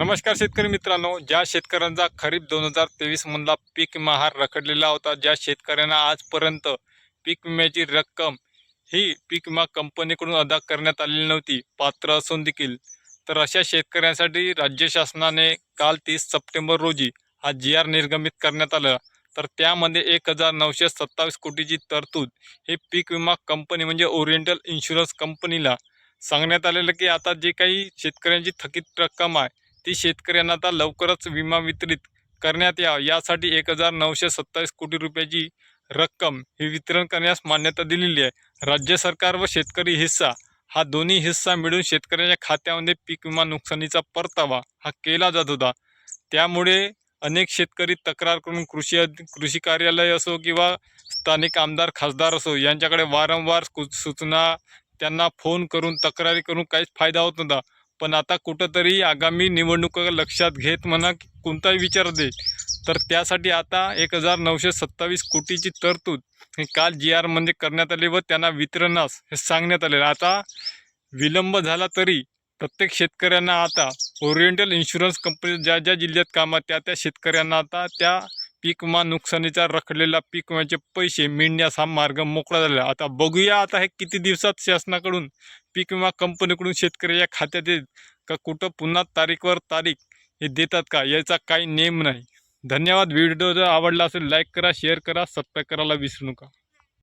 नमस्कार शेतकरी मित्रांनो ज्या शेतकऱ्यांचा खरीप दोन हजार तेवीस मधला पीक महार रखडलेला होता ज्या शेतकऱ्यांना आजपर्यंत पीक विम्याची रक्कम ही पीक विमा कंपनीकडून अदा करण्यात आलेली नव्हती पात्र असून देखील तर अशा शेतकऱ्यांसाठी राज्य शासनाने काल तीस सप्टेंबर रोजी हा जी आर निर्गमित करण्यात आला. तर त्यामध्ये एक हजार नऊशे सत्तावीस कोटीची तरतूद ही पीक विमा कंपनी म्हणजे ओरिएंटल इन्शुरन्स कंपनीला सांगण्यात आलेलं की आता जे काही शेतकऱ्यांची थकीत रक्कम आहे ती शेतकऱ्यांना आता लवकरच विमा वितरित करण्यात यावा यासाठी एक हजार नऊशे सत्तावीस कोटी रुपयाची रक्कम ही वितरण करण्यास मान्यता दिलेली आहे. राज्य सरकार व शेतकरी हिस्सा हा दोन्ही हिस्सा मिळून शेतकऱ्यांच्या खात्यामध्ये पीक विमा नुकसानीचा परतावा हा केला जात होता. त्यामुळे अनेक शेतकरी तक्रार करून कृषी कृषी कार्यालय असो किंवा स्थानिक आमदार खासदार असो यांच्याकडे वारंवार सूचना त्यांना फोन करून तक्रारी करून काहीच फायदा होत नव्हता. पण आता कुठंतरी आगामी निवडणुका लक्षात घेत म्हणा कोणताही विचार दे. तर त्यासाठी आता एक हजार नऊशे सत्तावीस कोटीची तरतूद हे काल जी आरमध्ये करण्यात आली व त्यांना वितरणास हे सांगण्यात आले आता विलंब झाला तरी प्रत्येक शेतकऱ्यांना आता ओरिएंटल इन्शुरन्स कंपनी ज्या ज्या जिल्ह्यात काम आहे त्या त्या शेतकऱ्यांना आता त्या पीक विमा नुकसानीचा रखडलेला पीक विम्याचे पैसे मिळण्यास हा मार्ग मोकळा झाला. आहे. आता बघूया आता हे किती दिवसात शासनाकडून पीक विमा कंपनीकडून शेतकऱ्याच्या खात्यात येत का कुठं पुन्हा तारीखवर तारीख हे देतात का? याचा काही नेम नाही. धन्यवाद. व्हिडिओ जर आवडला असेल लाईक करा शेअर करा सबस्क्राईब करायला विसरू नका.